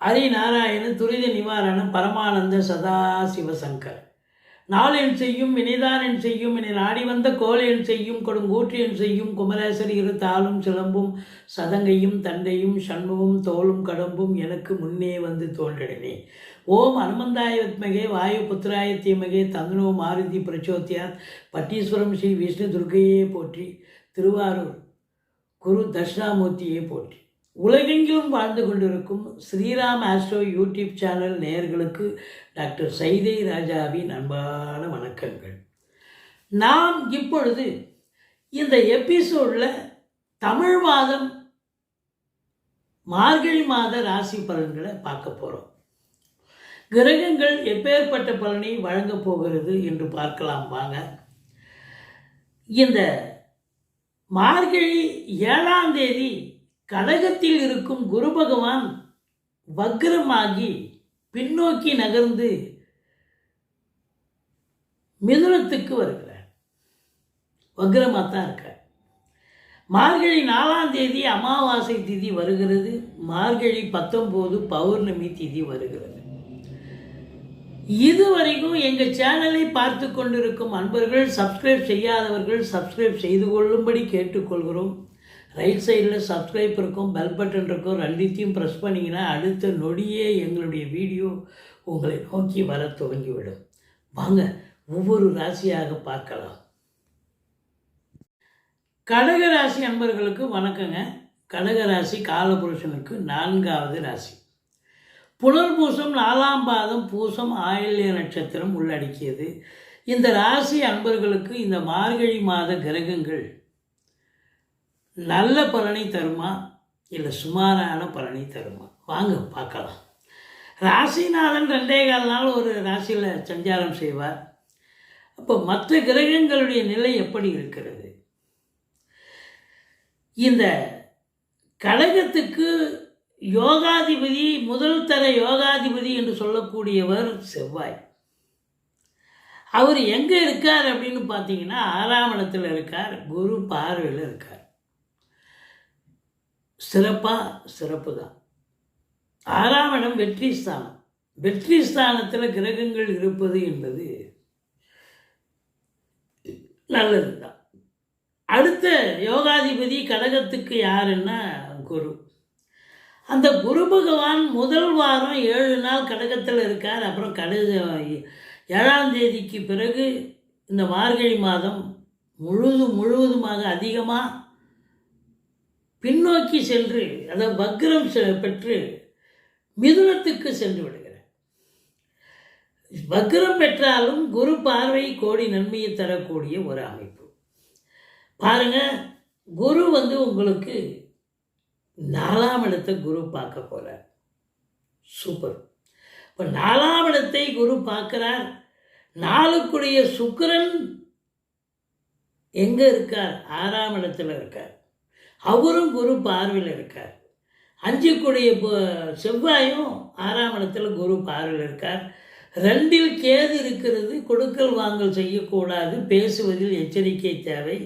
ஹரிநாராயணன் துரித நிவாரணம் பரமானந்த சதா சிவசங்கர். நாளென் செய்யும் வினைதானன் செய்யும் என நாடி வந்த கோலையன் செய்யும் கொடுங்கூற்றியன் செய்யும் குமரேசர் இரு தாளும் சிலம்பும் சதங்கையும் தண்டையும் சண்முகம் தோளும் கடம்பும் எனக்கு முன்னே வந்து தோன்றினே ஓம் அனுமந்தாய வித்மகே வாயு புத்திராய தீமகே தந்தனோ மாருதி பிரச்சோத்தியாத் பட்டீஸ்வரம் ஸ்ரீ விஷ்ணு துர்கையே போற்றி. திருவாரூர் குரு தட்சிணாமூர்த்தியே போற்றி. உலகெங்கிலும் வாழ்ந்து கொண்டிருக்கும் ஸ்ரீராம் ஆஸ்ட்ரோ யூடியூப் சேனல் நேயர்களுக்கு டாக்டர் சைதை ராஜாவின் அன்பான வணக்கங்கள். நாம் இப்பொழுது இந்த எபிசோடில் தமிழ் மாதம் மார்கழி மாத ராசி பலன்களை பார்க்க போகிறோம் கிரகங்கள் எப்பேற்பட்ட பலனை வழங்கப் போகிறது என்று பார்க்கலாம் வாங்க. இந்த மார்கழி ஏழாம் தேதி கடகத்தில் இருக்கும் குரு பகவான் வக்ரமாகி பின்னோக்கி நகர்ந்து மிதுனத்துக்கு வருகிறார். வக்ரமாக தான் இருக்கார். மார்கழி நாலாம் தேதி அமாவாசை திதி வருகிறது. மார்கழி பத்தொம்போது பௌர்ணமி திதி வருகிறது. இதுவரைக்கும் எங்கள் சேனலை பார்த்து கொண்டிருக்கும் அன்பர்கள் சப்ஸ்கிரைப் செய்யாதவர்கள் சப்ஸ்கிரைப் செய்து கொள்ளும்படி கேட்டுக்கொள்கிறோம். ரைட் சைடில் சப்ஸ்கிரைப் இருக்கும் பெல் பட்டன் இருக்கும் ரெண்டுத்தையும் ப்ரெஸ் பண்ணிங்கன்னா அடுத்த நொடியே எங்களுடைய வீடியோ உங்களை நோக்கி வர துவங்கிவிடும். வாங்க ஒவ்வொரு ராசியாக பார்க்கலாம். கடக ராசி அன்பர்களுக்கு வணக்கங்க. கடக ராசி காலபுருஷனுக்கு நான்காவது ராசி. புனர்பூசம் நாலாம் பாதம் பூசம் ஆயில்ய நட்சத்திரம் உள்ளடக்கியது. இந்த ராசி அன்பர்களுக்கு இந்த மார்கழி மாத கிரகங்கள் நல்ல பலனை தருமா? இல்லை சுமாரான பலனை தருமா? வாங்க பார்க்கலாம். ராசிநாதன் ரெண்டே கால் நாள் ஒரு ராசியில் சஞ்சாரம் செய்வார். அப்போ மற்ற கிரகங்களுடைய நிலை எப்படி இருக்கிறது? இந்த கடகத்துக்கு யோகாதிபதி முதல் தர யோகாதிபதி என்று சொல்லக்கூடியவர் செவ்வாய். அவர் எங்கே இருக்கார் அப்படின்னு பார்த்தீங்கன்னா ஆறாம் இடத்தில் இருக்கார் குரு பார்வையில் இருக்கார். சிறப்பாக சிறப்பு தான். ஆறாம் இடம் வெற்றி ஸ்தானம். வெற்றி ஸ்தானத்தில் கிரகங்கள் இருப்பது என்பது நல்லது தான். அடுத்த யோகாதிபதி கடகத்துக்கு யாருன்னா குரு. அந்த குரு பகவான் முதல் வாரம் ஏழு நாள் கடகத்தில் இருக்கார். அப்புறம் கடக ஏழாம் தேதிக்கு பிறகு இந்த மார்கழி மாதம் முழுதும் முழுவதுமாக அதிகமாக பின்னோக்கி சென்று அதாவது வக்ரம் செ- பெற்று மிதுனத்துக்கு சென்று விடுகிறார். வக்ரம் பெற்றாலும் குரு பார்வை கோடி நன்மையை தரக்கூடிய ஒரு அமைப்பு. பாருங்க குரு வந்து உங்களுக்கு நாலாம் இடத்தை குரு பார்க்க போகிறார் சூப்பர். இப்போ நாலாம் இடத்தை குரு பார்க்கிறார். நாளுக்குடைய சுக்கரன் எங்கே இருக்கார்? ஆறாம் இடத்துல இருக்கார். அவரும் குரு பார்வையில் இருக்கார். அஞ்சுக்குடைய செவ்வாயும் ஆறாம் இடத்துல குரு பார்வையில் இருக்கார். ரெண்டில் கேது இருக்கிறது கொடுக்கல் வாங்கல் செய்யக்கூடாது பேசுவதில் எச்சரிக்கை தேவை.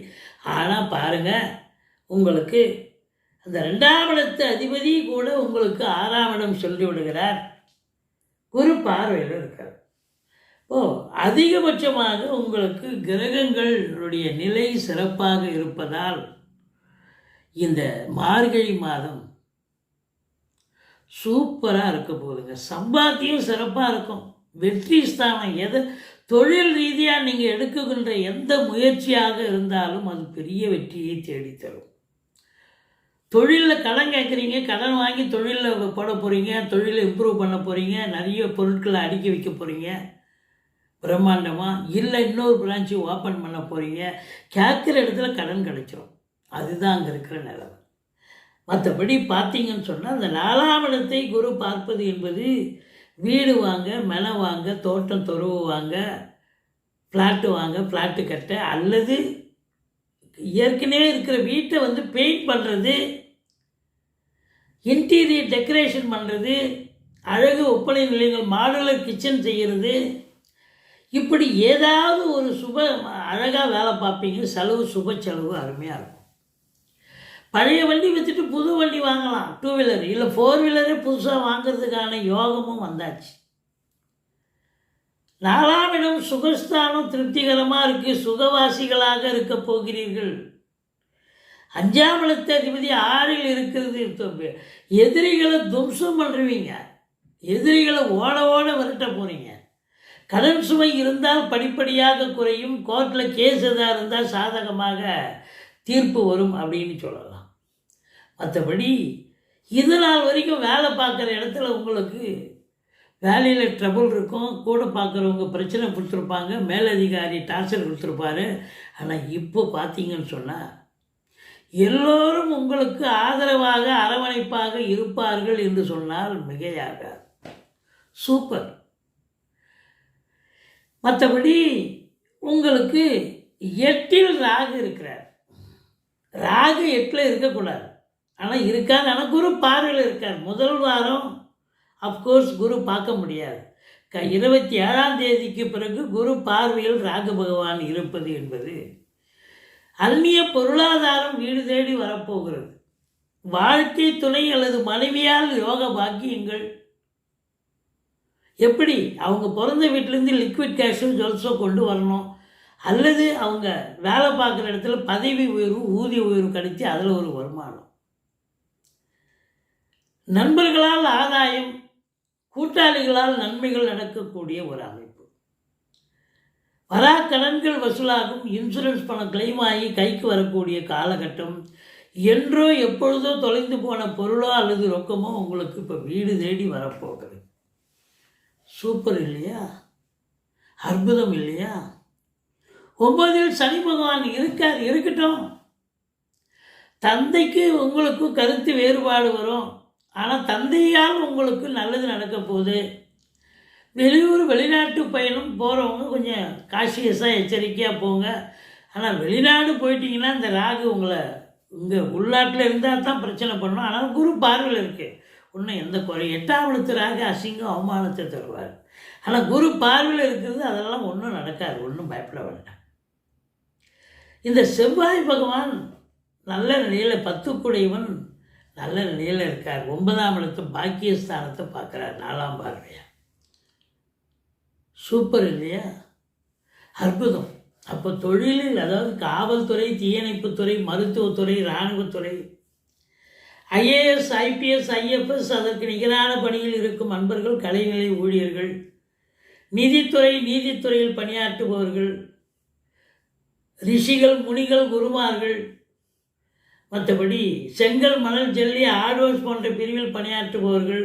ஆனால் பாருங்கள் உங்களுக்கு அந்த ரெண்டாம் இடத்து அதிபதி கூட உங்களுக்கு ஆறாம் இடம் சொல்லி விடுகிறார். குரு பார்வையில் இருக்கார். ஓ அதிகபட்சமாக உங்களுக்கு கிரகங்களுடைய நிலை சிறப்பாக இருப்பதால் இந்த மார்கழி மாதம் சூப்பராக இருக்க போகுதுங்க. சம்பாத்தியம் சிறப்பாக இருக்கும். வெற்றி ஸ்தானம் எதை தொழில் ரீதியாக நீங்கள் எடுக்குகின்ற எந்த முயற்சியாக இருந்தாலும் அது பெரிய வெற்றியை தேடித்தரும். தொழிலில் கடன் கேட்குறீங்க கடன் வாங்கி தொழிலில் போட போகிறீங்க தொழிலை இம்ப்ரூவ் பண்ண போகிறீங்க நிறைய பொருட்களை அடுக்கி வைக்க போகிறீங்க பிரம்மாண்டமாக இல்லை இன்னொரு பிரான்ச்சு ஓப்பன் பண்ண போகிறீங்க கேட்குற இடத்துல கடன் கிடைச்சிரும். அதுதான் அங்கே இருக்கிற நிலவை. மற்றபடி பார்த்தீங்கன்னு சொன்னால் அந்த நாலாம் இடத்தை குரு பார்ப்பது என்பது வீடு வாங்க மென வாங்க தோட்டம் துறவு வாங்க ஃப்ளாட்டு வாங்க ஃப்ளாட்டு கட்ட அல்லது ஏற்கனவே இருக்கிற வீட்டை வந்து பெயிண்ட் பண்ணுறது இன்டீரியர் டெக்கரேஷன் பண்ணுறது அழகு ஒப்பனை நிலையங்கள் மாடுலர் கிச்சன் செய்கிறது இப்படி ஏதாவது ஒரு சுப அழகாக வேலை பார்ப்பீங்க செலவு சுப செலவு அருமையாக இருக்கும். பழைய வண்டி விற்றுட்டு புது வண்டி வாங்கலாம். டூ வீலர் இல்லை ஃபோர் வீலரே புதுசாக வாங்குறதுக்கான யோகமும் வந்தாச்சு. நாலாம் இடம் சுகஸ்தானம் திருப்திகரமாக இருக்குது சுகவாசிகளாக இருக்க போகிறீர்கள். அஞ்சாம் இடத்து அதிபதி ஆறில் இருக்கிறது. எதிரிகளை தும்சம் பண்ணுவீங்க எதிரிகளை ஓட ஓட விரட்ட போகிறீங்க கடன் சுமை இருந்தால் படிப்படியாக குறையும். கோர்ட்டில் கேஸ் எதாக இருந்தால் சாதகமாக தீர்ப்பு வரும் அப்படின்னு சொல்லலாம். மற்றபடி இது நாள் வரைக்கும் வேலை பார்க்குற இடத்துல உங்களுக்கு வேலையில் ட்ரபுள் இருக்கும். கூட பார்க்குறவங்க பிரச்சனை கொடுத்துருப்பாங்க. மேலதிகாரி டார்ச்சர் கொடுத்துருப்பாரு. ஆனால் இப்போ பார்த்தீங்கன்னு சொன்னால் எல்லோரும் உங்களுக்கு ஆதரவாக அரவணைப்பாக இருப்பார்கள் என்று சொன்னால் மிகையாக சூப்பர் மற்றபடி உங்களுக்கு எட்டில் ராகு இருக்கிறார். ராகு எட்டில் இருக்கக்கூடாது. ஆனால் இருக்கார் ஆனால் குரு பார்வையில் இருக்கார். முதல் வாரம் அஃப்கோர்ஸ் குரு பார்க்க முடியாது. க இருபத்தி ஏழாம் தேதிக்கு பிறகு குரு பார்வையில் ராகு பகவான் இருப்பது என்பது அந்நிய பொருளாதாரம் வீடு தேடி வரப்போகிறது. வாழ்க்கை துணை அல்லது மனைவியால் யோக பாக்கியங்கள். எப்படி? அவங்க பிறந்த வீட்டிலேருந்து லிக்விட் கேஷும் ஜுவல்ஸோ கொண்டு வரணும். அல்லது அவங்க வேலை பார்க்குற இடத்துல பதவி உயர்வு ஊதிய உயர்வு கிடைச்சி அதில் ஒரு வருமானம். நண்பர்களால் ஆதாயம் கூட்டாளிகளால் நன்மைகள் நடக்கக்கூடிய ஒரு அமைப்பு. வரா கடன்கள் வசூலாகும் இன்சூரன்ஸ் பணம் கிளைம் ஆகி கைக்கு வரக்கூடிய காலகட்டம் என்றோ எப்பொழுதோ தொலைந்து போன பொருளோ அல்லது ரொக்கமோ உங்களுக்கு இப்போ வீடு தேடி வரப்போகிறது சூப்பர் இல்லையா? அற்புதம் இல்லையா? ஒன்பதில் சனி பகவான் இருக்கார் இருக்கட்டும். தந்தைக்கு உங்களுக்கும் கருத்து வேறுபாடு வரும். ஆனால் தந்தையால் உங்களுக்கு நல்லது நடக்க போகுது வெளியூர் வெளிநாட்டு பயணம் போகிறவங்க கொஞ்சம் காஷியஸாக எச்சரிக்கையாக போங்க. ஆனால் வெளிநாடு போயிட்டீங்கன்னா இந்த ராகு உங்களை இங்கே உள்நாட்டில் இருந்தால் தான் பிரச்சனை பண்ணணும் ஆனால் குரு பார்வையில் இருக்குது ஒன்றும் எந்த குறை எட்டாம் இடத்து ராகு அசிங்கம் அவமானத்தை தருவார். ஆனால் குரு பார்வையில் இருக்கிறது அதெல்லாம் ஒன்றும் நடக்காது. ஒன்றும் பயப்பட வேண்டாம். இந்த செவ்வாய் பகவான் நல்ல நிலையில் பத்துக்குடையவன் நல்ல நிலையில் இருக்கார். ஒன்பதாம் இடத்து பாக்கியஸ்தானத்தை பார்க்குறார் நாலாம் பார்வையாக சூப்பர் இல்லையா? அற்புதம். அப்போ தொழிலில் அதாவது காவல்துறை தீயணைப்புத்துறை மருத்துவத்துறை இராணுவத்துறை ஐஏஎஸ் ஐபிஎஸ் ஐஎஃப்எஸ் அதற்கு நிகரான பணியில் இருக்கும் அன்பர்கள் கலைநிலை ஊழியர்கள் நிதித்துறை நீதித்துறையில் பணியாற்றுபவர்கள் ரிஷிகள் முனிகள் குருமார்கள் மற்றபடி செங்கல் மணல் ஜெல்லி ஆர்டோஸ் போன்ற பிரிவில் பணியாற்றுபவர்கள்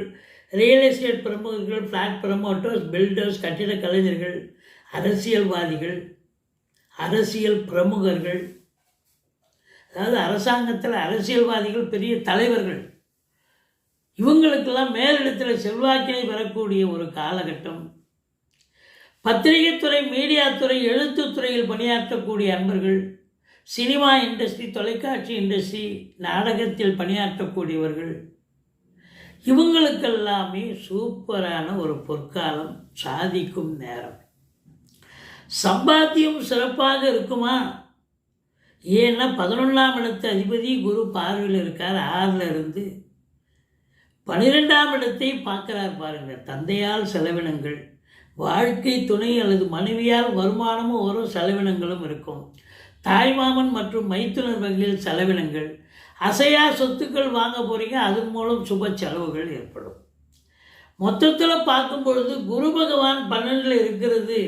ரியல் எஸ்டேட் பிரமுகர்கள் ஃப்ளாட் ப்ரமோட்டர்ஸ் பில்டர்ஸ் கட்டிட கலைஞர்கள் அரசியல்வாதிகள் அரசியல் பிரமுகர்கள் அதாவது அரசாங்கத்தில் அரசியல்வாதிகள் பெரிய தலைவர்கள். இவங்களுக்கெல்லாம் மேலிடத்தில் செல்வாக்கினை பெறக்கூடிய ஒரு காலகட்டம். பத்திரிகைத்துறை மீடியாத்துறை எழுத்துத்துறையில் பணியாற்றக்கூடிய அன்பர்கள் சினிமா இண்டஸ்ட்ரி தொலைக்காட்சி இண்டஸ்ட்ரி நாடகத்தில் பணியாற்றக்கூடியவர்கள். இவங்களுக்கெல்லாமே சூப்பரான ஒரு பொற்காலம் சாதிக்கும் நேரம். சம்பாத்தியம் சிறப்பாக இருக்குமா? ஏன்னா பதினொன்றாம் இடத்து அதிபதி குரு பார்வையில் இருக்கார் ஆறில் இருந்து. பன்னிரெண்டாம் இடத்தை பார்க்குறார் பாருங்கள் தந்தையால் செலவினங்கள். வாழ்க்கை துணை அல்லது மனைவியால் வருமானமும் வரும் செலவினங்களும் இருக்கும். தாய்மாமன் மற்றும் மைத்துனர் வகையில் செலவினங்கள். அசையா சொத்துக்கள் வாங்க போகிறீங்க அதன் மூலம் சுப செலவுகள் ஏற்படும். மொத்தத்தில் பார்க்கும் பொழுது குரு பகவான் பன்னெண்டில் இருக்கிறது.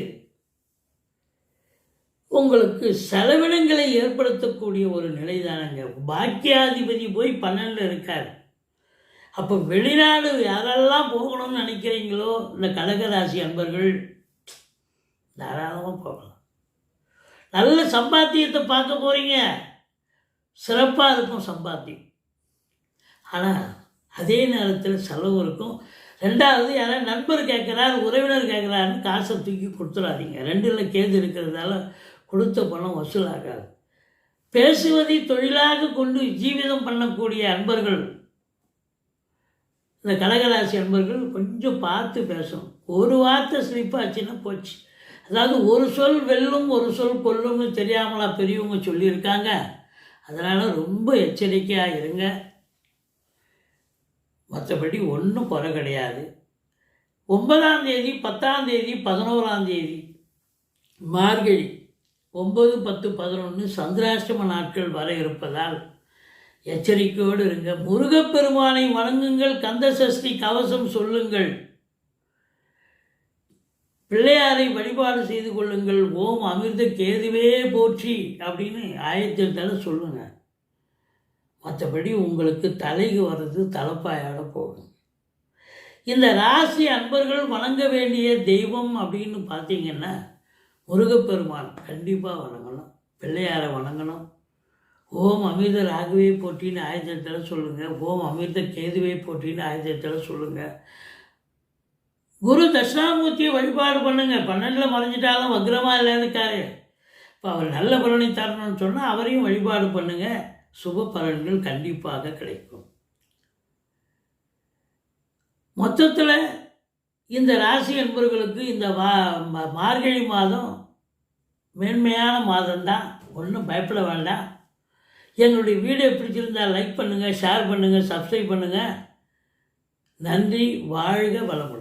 உங்களுக்கு செலவினங்களை ஏற்படுத்தக்கூடிய ஒரு நிலை தானங்க பாக்கியாதிபதி போய் பன்னெண்டில் இருக்கார். அப்போ வெளிநாடு யாரெல்லாம் போகணும்னு நினைக்கிறீங்களோ இந்த கடகராசி அன்பர்கள் தாராளமாக போகலாம். நல்ல சம்பாத்தியத்தை பார்க்க போகிறீங்க சிறப்பாக இருக்கும் சம்பாத்தியம். ஆனால் அதே நேரத்தில் செலவு இருக்கும். ரெண்டாவது யாராவது நண்பர் கேட்குறாரு உறவினர் கேட்குறாருன்னு காசை தூக்கி கொடுத்துடாதீங்க ரெண்டில் கேது இருக்கிறதால கொடுத்த பணம் வசூலாகாது. பேசுவதை தொழிலாக கொண்டு ஜீவிதம் பண்ணக்கூடிய அன்பர்கள் இந்த கடகராசி அன்பர்கள் கொஞ்சம் பார்த்து பேசணும். ஒரு வார்த்தை ஸ்லிப் ஆச்சுன்னா போச்சு. அதாவது ஒரு சொல் வெல்லும் ஒரு சொல் கொல்லும்னு தெரியாமலா பெரியவங்க சொல்லியிருக்காங்க. அதனால் ரொம்ப எச்சரிக்கையாக இருங்க. மற்றபடி ஒன்றும் குறை கிடையாது. ஒன்பதாம் தேதி பத்தாம் தேதி பதினோராம் தேதி மார்கழி ஒம்பது பத்து பதினொன்று சந்திராஷ்டம நாட்கள் வர இருப்பதால் எச்சரிக்கையோடு இருங்க. முருகப்பெருமானை வணங்குங்கள் கந்த சஷ்டி கவசம் சொல்லுங்கள். பிள்ளையாரை வழிபாடு செய்து கொள்ளுங்கள். ஓம் அமிர்த கேதுவே போற்றி அப்படின்னு ஆயத்திட்டால சொல்லுங்க. மற்றபடி உங்களுக்கு தலைக்கு வர்றது தலைப்பாயோட போகும் இந்த ராசி அன்பர்கள் வணங்க வேண்டிய தெய்வம் அப்படின்னு பார்த்தீங்கன்னா முருகப்பெருமான் கண்டிப்பாக வணங்கணும். பிள்ளையாரை வணங்கணும். ஓம் அமிர்த ராகுவே போற்றின்னு ஆயத்தத்தில் சொல்லுங்கள் ஓம் அமிர்த கேதுவே போற்றின்னு ஆயத்தத்தில் சொல்லுங்கள் குரு தட்சிணாமூர்த்தியை வழிபாடு பண்ணுங்க. பன்னெண்டில் மறைஞ்சிட்டாலும் வக்ரமாக இல்லைன்னுக்காரு இப்போ அவர் நல்ல பலனை தரணும்னு சொன்னால் அவரையும் வழிபாடு பண்ணுங்க. சுப பலன்கள் கண்டிப்பாக கிடைக்கும். மொத்தத்தில் இந்த ராசி என்பவர்களுக்கு இந்த வா மார்கழி மாதம் மேன்மையான மாதம்தான். ஒன்றும் பயப்பட வேண்டாம். எங்களுடைய வீடியோ பிடிச்சிருந்தால் லைக் பண்ணுங்கள் ஷேர் பண்ணுங்கள் சப்ஸ்கிரைப் பண்ணுங்கள் நன்றி வாழ்க வளமுடன்.